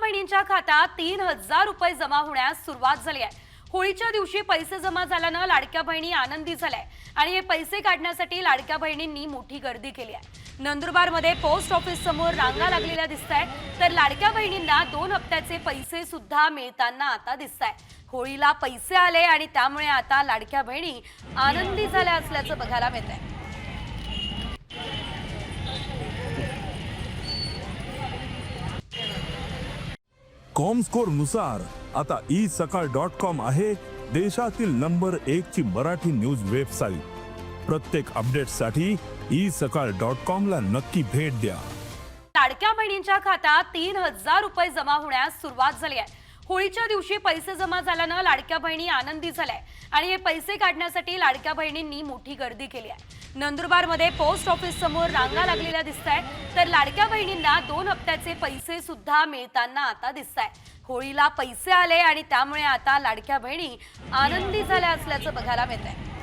बहिणींच्या खात्यात तीन हजार रुपये जमा होण्यास सुरुवात झाली आहे. होळीच्या दिवशी पैसे जमा झाल्यानं लाडक्या बहिणी आनंदी झाल्या आणि हे पैसे काढण्यासाठी लाडक्या बहिणींनी मोठी गर्दी केली आहे. नंदुरबारमध्ये पोस्ट ऑफिस समोर रांगा लागलेल्या दिसत आहे तर लाडक्या बहिणींना दोन हप्त्याचे पैसे सुद्धा मिळताना आता दिसत आहे होळीला पैसे आले आणि त्यामुळे आता लाडक्या बहिणी आनंदी झाल्या असल्याचं बघायला मिळत आहे कॉमस्कोरनुसार आता ई सकाळ डॉट कॉम आहे देशातील नंबर एक ची मराठी न्यूज वेबसाईट प्रत्येक अपडेटसाठी ई सकाळ डॉट कॉम ला नक्की भेट द्या. लाडक्या बहिणींच्या खात्यात तीन हजार रुपये जमा होण्यास सुरुवात झाली आहे. होळीच्या दिवशी पैसे जमा झाल्यानं लाडक्या बहिणी आनंदी झाल्या आणि हे पैसे काढण्यासाठी लाडक्या बहिणींनी मोठी गर्दी केली आहे. नंदुरबारमध्ये पोस्ट ऑफिस समोर रांगा लागलेल्या दिसत आहे तर लाडक्या बहिणींना दोन हप्त्याचे पैसे सुद्धा मिळताना आता दिसत आहे होळीला पैसे आले आणि त्यामुळे आता लाडक्या बहिणी आनंदी झाल्या असल्याचं बघायला मिळत आहे